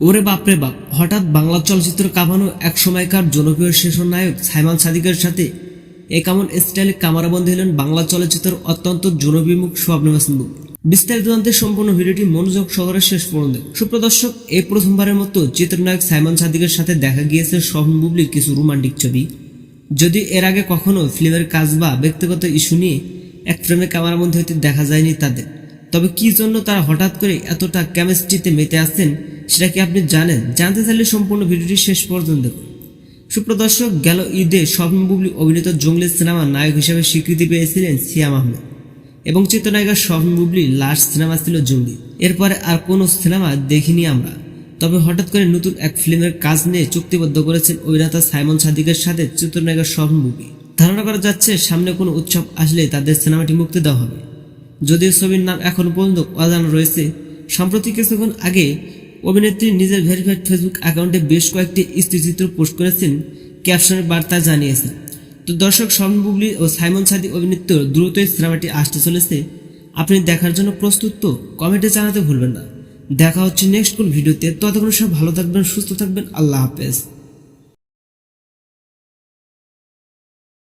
ওরে বাপরে বাপ, হঠাৎ বাংলা চলচ্চিত্র কামানো এক সময়কার জনপ্রিয় শেষর নায়ক সাইমান সাদিকের সাথে এ কেমন স্টাইলে কামারাবন্দী হলেন বাংলা চলচ্চিত্রের অত্যন্ত জনবিমুখ স্বপ্ন মাসুম বিস্তারিত জানতে সম্পূর্ণ ভিডিওটি মনোযোগ সহকারে শেষ পর্যন্ত সুপ্রদর্শক এই প্রথমবারের মতো চিত্রনায়ক সাইমান সাদিকের সাথে দেখা গিয়েছে স্বপ্ন বুবলির কিছু রোমান্টিক ছবি। যদি এর আগে কখনো ফিল্মের কাজ বা ব্যক্তিগত ইস্যু নিয়ে এক ফ্রেমে ক্যামেরাবন্দি হতে দেখা যায়নি তাদের। তবে কি জন্য তারা হঠাৎ করে এতটা কেমিস্ট্রিতে মেতে আসছেন সেটা কি আপনি জানেন? জানতে চাইলে সম্পূর্ণ ভিডিওটি শেষ পর্যন্ত দেখুন। সুপ্রদর্শক গেল ঈদে স্বপ্ন বুবলি অভিনীত জঙ্গলি সিনেমার নায়ক হিসেবে স্বীকৃতি পেয়েছিলেন সিয়াম আহমেদ এবং চিত্রনায়িকা স্বপ্ন বুবলির লাস্ট সিনেমা ছিল জঙ্গলি। এরপরে আর কোনো সিনেমা দেখিনি আমরা। তবে হঠাৎ করে নতুন এক ফিল্মের কাজ নিয়ে চুক্তিবদ্ধ করেছেন অভিনেতা সাইমন সাদিকের সাথে চিত্রনায়িকা স্বপ্ন বুবলি। ধারণা করা যাচ্ছে, সামনে কোনো উৎসব আসলে তাদের সিনেমাটি মুক্তি দেওয়া হবে। যদিও ছবির নাম এখন পর্যন্ত অজানা রয়েছে সম্প্রতি কিছুক্ষণ আগে অভিনেত্রী নিজের ভেরিফাইড ফেসবুক অ্যাকাউন্টে বেশ কয়েকটি স্থিরচিত্র পোস্ট করেছেন ক্যাপশনের বার্তা জানিয়েছেন। তো দর্শক স্বর্ণ বুবলি ও সাইমন সাদি অভিনীত দ্রুতই সিনেমাটি আসতে চলেছে। আপনি দেখার জন্য প্রস্তুত তো? কমেন্টে জানাতে ভুলবেন না। দেখা হচ্ছে নেক্সট কোন ভিডিওতে। ততক্ষণ সব ভালো থাকবেন, সুস্থ থাকবেন। আল্লাহ হাফেজ।